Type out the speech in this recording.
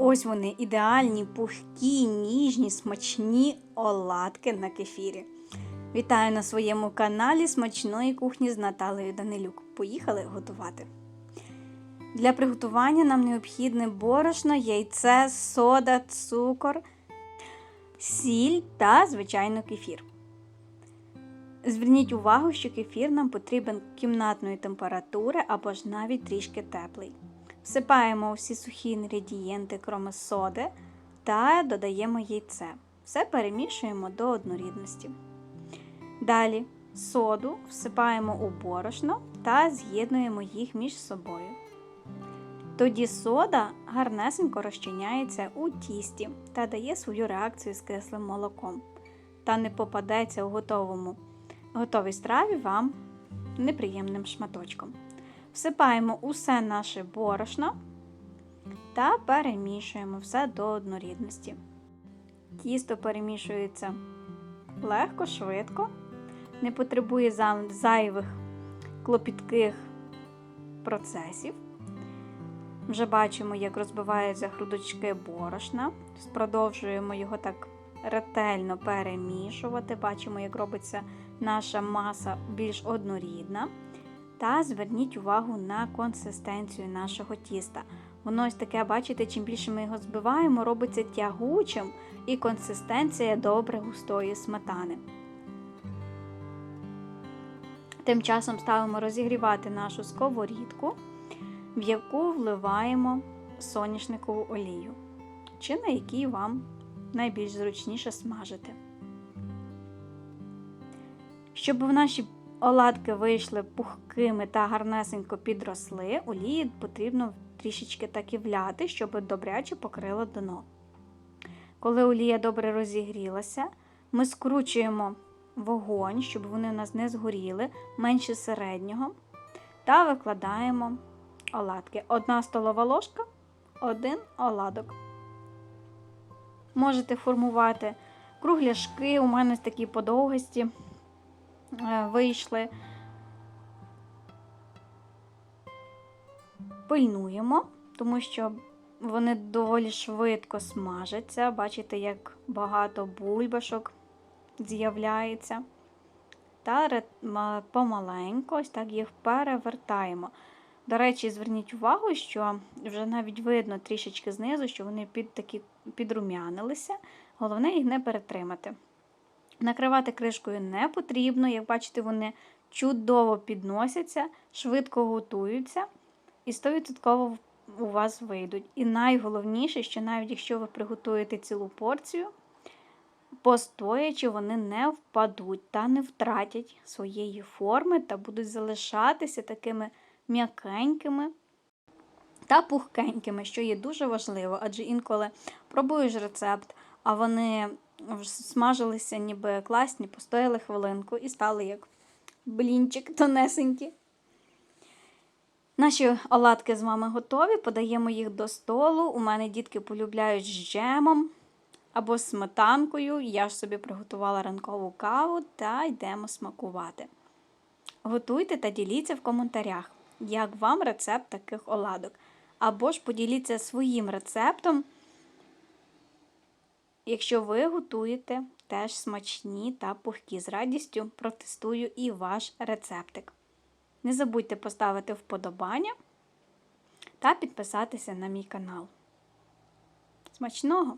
Ось вони ідеальні, пухкі, ніжні, смачні оладки на кефірі. Вітаю на своєму каналі смачної кухні з Наталею Данилюк. Поїхали готувати. Для приготування нам необхідне борошно, яйце, сода, цукор, сіль та, звичайно, кефір. Зверніть увагу, що кефір нам потрібен кімнатної температури або ж навіть трішки теплий. Всипаємо всі сухі інгредієнти, кроме соди, та додаємо яйце. Все перемішуємо до однорідності. Далі соду всипаємо у борошно та з'єднуємо їх між собою. Тоді сода гарнесенько розчиняється у тісті та дає свою реакцію з кислим молоком, та не попадеться у готовому, готовій страві вам неприємним шматочком. Всипаємо усе наше борошно та перемішуємо все до однорідності. Тісто перемішується легко, швидко, не потребує зайвих клопітких процесів. Вже бачимо, як розбиваються грудочки борошна. Продовжуємо його так ретельно перемішувати. Бачимо, як робиться наша маса більш однорідна. Та зверніть увагу на консистенцію нашого тіста. Воно ось таке, бачите, чим більше ми його збиваємо, робиться тягучим і консистенція добре густої сметани. Тим часом ставимо розігрівати нашу сковорідку, в яку вливаємо соняшникову олію, чи на якій вам найбільш зручніше смажити. Щоб в наші оладки вийшли пухкими та гарнесенько підросли, олії потрібно трішечки так і вляти, щоб добряче покрило дно. Коли олія добре розігрілася, ми скручуємо вогонь, щоб вони у нас не згоріли, менше середнього, та викладаємо оладки. Одна столова ложка, один оладок. Можете формувати кругляшки, у мене такі подовгості вийшли. Пильнуємо, тому що вони доволі швидко смажаться. Бачите, як багато бульбашок з'являється. Та помаленько ось так їх перевертаємо. До речі, зверніть увагу, що вже навіть видно трішечки знизу, що вони під такі підрум'янилися. Головне їх не перетримати. Накривати кришкою не потрібно, як бачите, вони чудово підносяться, швидко готуються і 100% у вас вийдуть. І найголовніше, що навіть якщо ви приготуєте цілу порцію, постоячи, вони не впадуть та не втратять своєї форми та будуть залишатися такими м'якенькими та пухкенькими, що є дуже важливо, адже інколи пробуєш рецепт, а вони смажилися ніби класні, постояли хвилинку і стали як блінчик тонесенькі. Наші оладки з вами готові, подаємо їх до столу. У мене дітки полюбляють з джемом або сметанкою. Я ж собі приготувала ранкову каву та йдемо смакувати. Готуйте та діліться в коментарях, як вам рецепт таких оладок. Або ж поділіться своїм рецептом. Якщо ви готуєте теж смачні та пухкі, з радістю протестую і ваш рецептик. Не забудьте поставити вподобання та підписатися на мій канал. Смачного!